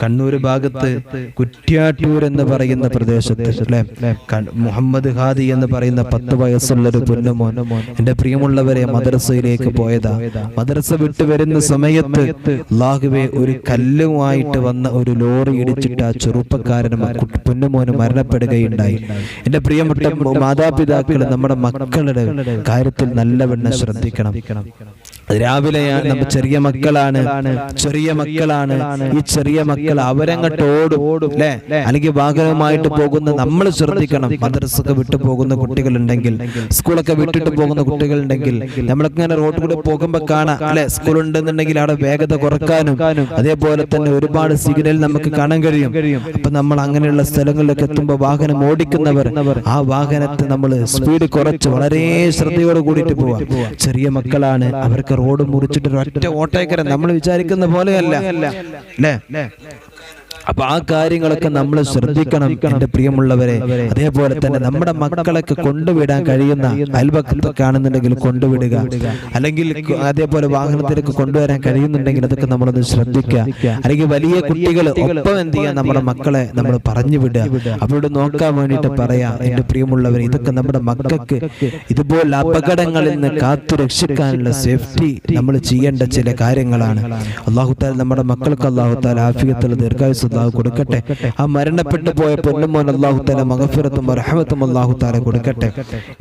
കണ്ണൂർ ഭാഗത്ത് കുറ്റ്യാട്ടൂർ എന്ന് പറയുന്ന പ്രദേശത്ത് അല്ലെ? മുഹമ്മദ് ഹാദി എന്ന് പറയുന്ന പത്ത് വയസ്സുള്ള ഒരു പൊന്നുമോൻ എന്റെ പ്രിയമുള്ളവരെ മദ്രസയിലേക്ക് പോയതാ. മദ്രസ വിട്ടു വരുന്ന സമയത്ത് അള്ളാഹുവെ ഒരു കല്ലുമായിട്ട് വന്ന ഒരു ലോറി ഇടിച്ചിട്ട് ആ ചെറുപ്പക്കാരനും പൊന്നുമോന് മരണപ്പെടുകയുണ്ടായി. എന്റെ പ്രിയപ്പെട്ട മാതാപിതാക്കൾ നമ്മുടെ മക്കളുടെ കാര്യത്തിൽ നല്ലവണ്ണം ശ്രദ്ധിക്കണം. രാവിലെയാണ് നമ്മ ചെറിയ മക്കളാണ്. ചെറിയ മക്കളാണ്. ഈ ചെറിയ മക്കൾ അവരങ്ങോട്ട് ഓടും. അല്ലെ അല്ലെങ്കിൽ വാഹനവുമായിട്ട് പോകുന്ന നമ്മൾ ശ്രദ്ധിക്കണം. മദ്രസൊക്കെ വിട്ടു പോകുന്ന കുട്ടികളുണ്ടെങ്കിൽ സ്കൂളൊക്കെ വിട്ടിട്ട് പോകുന്ന കുട്ടികളുണ്ടെങ്കിൽ നമ്മളിങ്ങനെ റോഡ് കൂടെ പോകുമ്പോൾ കാണാം. അല്ലെ സ്കൂൾ ഉണ്ടെന്നുണ്ടെങ്കിൽ അവിടെ വേഗത കുറക്കാനും അതേപോലെ തന്നെ ഒരുപാട് സിഗ്നൽ നമുക്ക് കാണാൻ കഴിയും. അപ്പൊ നമ്മൾ അങ്ങനെയുള്ള സ്ഥലങ്ങളിലൊക്കെ എത്തുമ്പോൾ വാഹനം ഓടിക്കുന്നവർ ആ വാഹനത്തെ നമ്മൾ സ്പീഡ് കുറച്ച് വളരെ ശ്രദ്ധയോട് കൂടിയിട്ട് പോവാം. ചെറിയ മക്കളാണ് അവർക്ക് റോഡ് മുറിച്ചിട്ട് ഒറ്റ ഓട്ടേക്കര നമ്മൾ വിചാരിക്കുന്ന പോലെയല്ല. അല്ലേ? അപ്പൊ ആ കാര്യങ്ങളൊക്കെ നമ്മൾ ശ്രദ്ധിക്കണം എന്റെ പ്രിയമുള്ളവരെ. അതേപോലെ തന്നെ നമ്മുടെ മക്കളൊക്കെ കൊണ്ടുവിടാൻ കഴിയുന്ന അയൽപക്കത്തൊക്കെ ആണെന്നുണ്ടെങ്കിൽ കൊണ്ടുവിടുക. അല്ലെങ്കിൽ അതേപോലെ വാഹനത്തിലേക്ക് കൊണ്ടുവരാൻ കഴിയുന്നുണ്ടെങ്കിൽ അതൊക്കെ നമ്മളൊന്ന് ശ്രദ്ധിക്കുക. അല്ലെങ്കിൽ വലിയ കുട്ടികൾ ഒപ്പം എന്ത് ചെയ്യാൻ നമ്മുടെ മക്കളെ നമ്മൾ പറഞ്ഞു വിടുക. അവരോട് നോക്കാൻ വേണ്ടിയിട്ട് പറയാ എന്റെ പ്രിയമുള്ളവരെ ഇതൊക്കെ നമ്മുടെ മക്കൾക്ക് ഇതുപോലെ അപകടങ്ങളിൽ നിന്ന് കാത്തു രക്ഷിക്കാനുള്ള സേഫ്റ്റി നമ്മൾ ചെയ്യേണ്ട ചില കാര്യങ്ങളാണ്. അള്ളാഹുത്താൽ നമ്മുടെ മക്കൾക്ക് അള്ളാഹുത്താൽ ആഫിയത്തുള്ള ദീർഘായുസ് അള്ളാഹു കൊടുക്കട്ടെ. ആ മരണപ്പെട്ടു പോയ പൊന്നുമോൻ അള്ളാഹുത്താല മകഫിറത്തും റഹമത്തും അള്ളാഹുത്താല കൊടുക്കട്ടെ.